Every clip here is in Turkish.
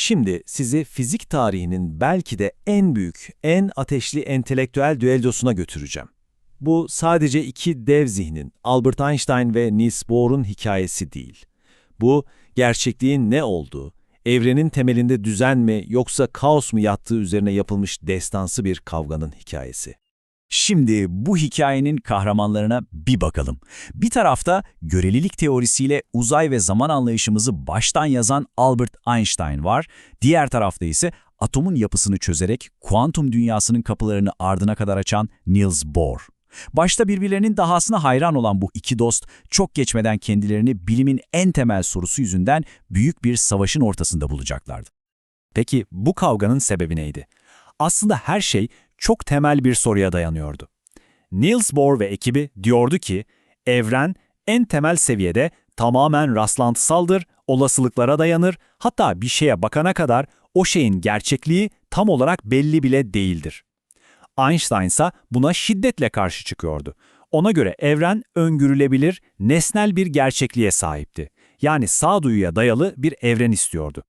Şimdi sizi fizik tarihinin belki de en büyük, en ateşli entelektüel düellosuna götüreceğim. Bu sadece iki dev zihnin, Albert Einstein ve Niels Bohr'un hikayesi değil. Bu, gerçekliğin ne olduğu, evrenin temelinde düzen mi yoksa kaos mu yattığı üzerine yapılmış destansı bir kavganın hikayesi. Şimdi bu hikayenin kahramanlarına bir bakalım. Bir tarafta görelilik teorisiyle uzay ve zaman anlayışımızı baştan yazan Albert Einstein var. Diğer tarafta ise atomun yapısını çözerek kuantum dünyasının kapılarını ardına kadar açan Niels Bohr. Başta birbirlerinin dahasına hayran olan bu iki dost çok geçmeden kendilerini bilimin en temel sorusu yüzünden büyük bir savaşın ortasında bulacaklardı. Peki bu kavganın sebebi neydi? Aslında her şey çok temel bir soruya dayanıyordu. Niels Bohr ve ekibi diyordu ki, evren en temel seviyede tamamen rastlantısaldır, olasılıklara dayanır, hatta bir şeye bakana kadar o şeyin gerçekliği tam olarak belli bile değildir. Einstein ise buna şiddetle karşı çıkıyordu. Ona göre evren öngörülebilir, nesnel bir gerçekliğe sahipti. Yani sağduyuya dayalı bir evren istiyordu.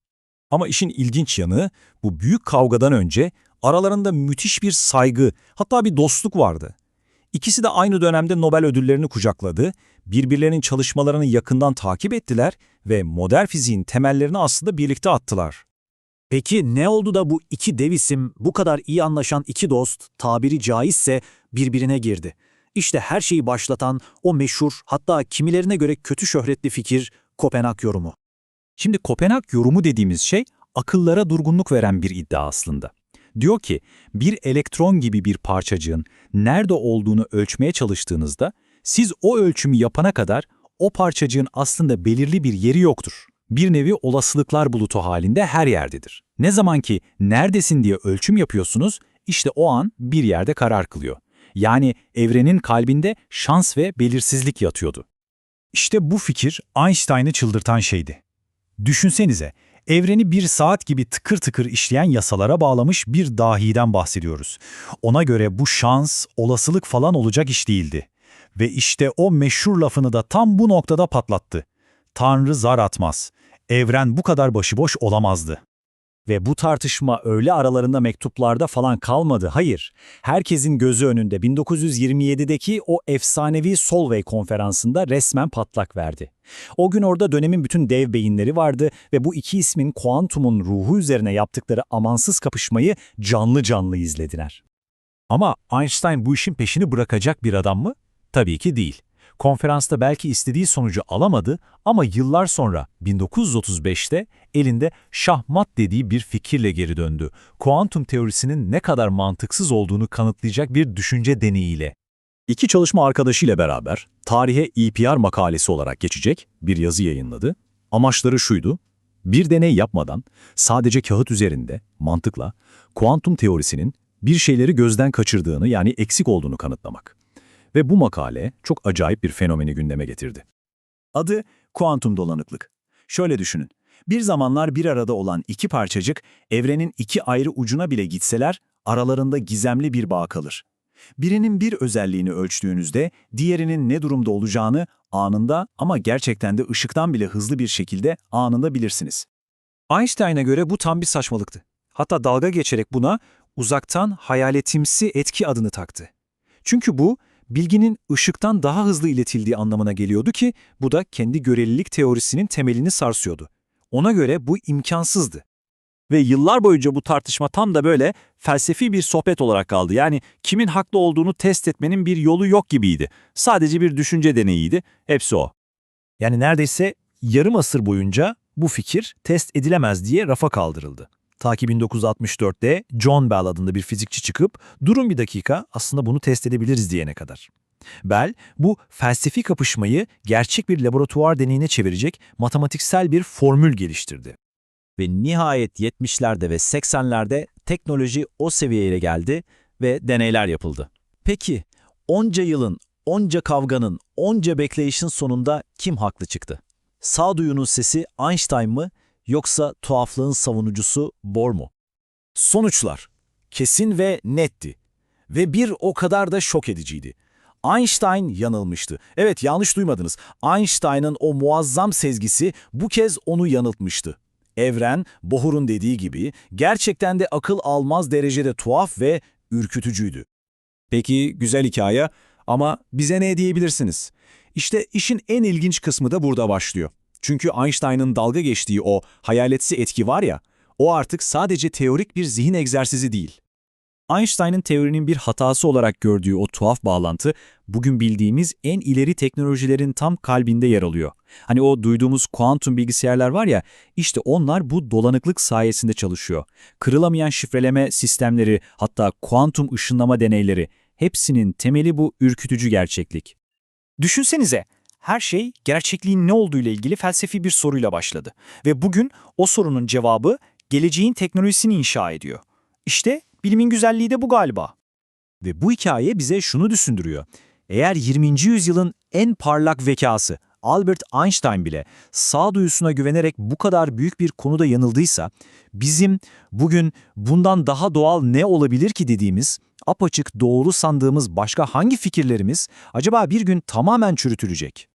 Ama işin ilginç yanı bu büyük kavgadan önce aralarında müthiş bir saygı, hatta bir dostluk vardı. İkisi de aynı dönemde Nobel ödüllerini kucakladı, birbirlerinin çalışmalarını yakından takip ettiler ve modern fiziğin temellerini aslında birlikte attılar. Peki ne oldu da bu iki dev isim, bu kadar iyi anlaşan iki dost, tabiri caizse birbirine girdi? İşte her şeyi başlatan o meşhur, hatta kimilerine göre kötü şöhretli fikir Kopenhag yorumu. Şimdi Kopenhag yorumu dediğimiz şey akıllara durgunluk veren bir iddia aslında. Diyor ki bir elektron gibi bir parçacığın nerede olduğunu ölçmeye çalıştığınızda siz o ölçümü yapana kadar o parçacığın aslında belirli bir yeri yoktur. Bir nevi olasılıklar bulutu halinde her yerdedir. Ne zaman ki neredesin diye ölçüm yapıyorsunuz, işte o an bir yerde karar kılıyor. Yani evrenin kalbinde şans ve belirsizlik yatıyordu. İşte bu fikir Einstein'ı çıldırtan şeydi. Düşünsenize, evreni bir saat gibi tıkır tıkır işleyen yasalara bağlamış bir dahiden bahsediyoruz. Ona göre bu şans, olasılık falan olacak iş değildi. Ve işte o meşhur lafını da tam bu noktada patlattı. Tanrı zar atmaz. Evren bu kadar başıboş olamazdı. Ve bu tartışma öyle aralarında mektuplarda falan kalmadı, hayır. Herkesin gözü önünde 1927'deki o efsanevi Solvay konferansında resmen patlak verdi. O gün orada dönemin bütün dev beyinleri vardı ve bu iki ismin kuantumun ruhu üzerine yaptıkları amansız kapışmayı canlı canlı izlediler. Ama Einstein bu işin peşini bırakacak bir adam mı? Tabii ki değil. Konferansta belki istediği sonucu alamadı ama yıllar sonra 1935'te elinde şahmat dediği bir fikirle geri döndü. Kuantum teorisinin ne kadar mantıksız olduğunu kanıtlayacak bir düşünce deneyiyle. İki çalışma arkadaşıyla beraber tarihe EPR makalesi olarak geçecek bir yazı yayınladı. Amaçları şuydu, bir deney yapmadan sadece kağıt üzerinde mantıkla kuantum teorisinin bir şeyleri gözden kaçırdığını yani eksik olduğunu kanıtlamak. Ve bu makale çok acayip bir fenomeni gündeme getirdi. Adı kuantum dolanıklık. Şöyle düşünün. Bir zamanlar bir arada olan iki parçacık evrenin iki ayrı ucuna bile gitseler aralarında gizemli bir bağ kalır. Birinin bir özelliğini ölçtüğünüzde diğerinin ne durumda olacağını anında ama gerçekten de ışıktan bile hızlı bir şekilde anında bilirsiniz. Einstein'a göre bu tam bir saçmalıktı. Hatta dalga geçerek buna uzaktan hayaletimsi etki adını taktı. Çünkü bu bilginin ışıktan daha hızlı iletildiği anlamına geliyordu ki bu da kendi görelilik teorisinin temelini sarsıyordu. Ona göre bu imkansızdı. Ve yıllar boyunca bu tartışma tam da böyle felsefi bir sohbet olarak kaldı. Yani kimin haklı olduğunu test etmenin bir yolu yok gibiydi. Sadece bir düşünce deneyiydi. Hepsi o. Yani neredeyse yarım asır boyunca bu fikir test edilemez diye rafa kaldırıldı. Ta ki 1964'te John Bell adında bir fizikçi çıkıp durun bir dakika aslında bunu test edebiliriz diyene kadar. Bell bu felsefi kapışmayı gerçek bir laboratuvar deneyine çevirecek matematiksel bir formül geliştirdi. Ve nihayet 70'lerde ve 80'lerde teknoloji o seviyeye geldi ve deneyler yapıldı. Peki onca yılın, onca kavganın, onca bekleyişin sonunda kim haklı çıktı? Sağduyunun sesi Einstein mı yoksa tuhaflığın savunucusu Bohr mu? Sonuçlar kesin ve netti ve bir o kadar da şok ediciydi. Einstein yanılmıştı. Evet yanlış duymadınız. Einstein'ın o muazzam sezgisi bu kez onu yanıltmıştı. Evren, Bohr'un dediği gibi gerçekten de akıl almaz derecede tuhaf ve ürkütücüydü. Peki güzel hikaye ama bize ne diyebilirsiniz? İşte işin en ilginç kısmı da burada başlıyor. Çünkü Einstein'ın dalga geçtiği o hayaletsi etki var ya, o artık sadece teorik bir zihin egzersizi değil. Einstein'ın teorinin bir hatası olarak gördüğü o tuhaf bağlantı, bugün bildiğimiz en ileri teknolojilerin tam kalbinde yer alıyor. Hani o duyduğumuz kuantum bilgisayarlar var ya, işte onlar bu dolanıklık sayesinde çalışıyor. Kırılamayan şifreleme sistemleri, hatta kuantum ışınlama deneyleri, hepsinin temeli bu ürkütücü gerçeklik. Düşünsenize, her şey gerçekliğin ne olduğu ile ilgili felsefi bir soruyla başladı. Ve bugün o sorunun cevabı geleceğin teknolojisini inşa ediyor. İşte bilimin güzelliği de bu galiba. Ve bu hikaye bize şunu düşündürüyor. Eğer 20. yüzyılın en parlak vekası Albert Einstein bile sağduyusuna güvenerek bu kadar büyük bir konuda yanıldıysa, bizim bugün bundan daha doğal ne olabilir ki dediğimiz, apaçık doğru sandığımız başka hangi fikirlerimiz acaba bir gün tamamen çürütülecek?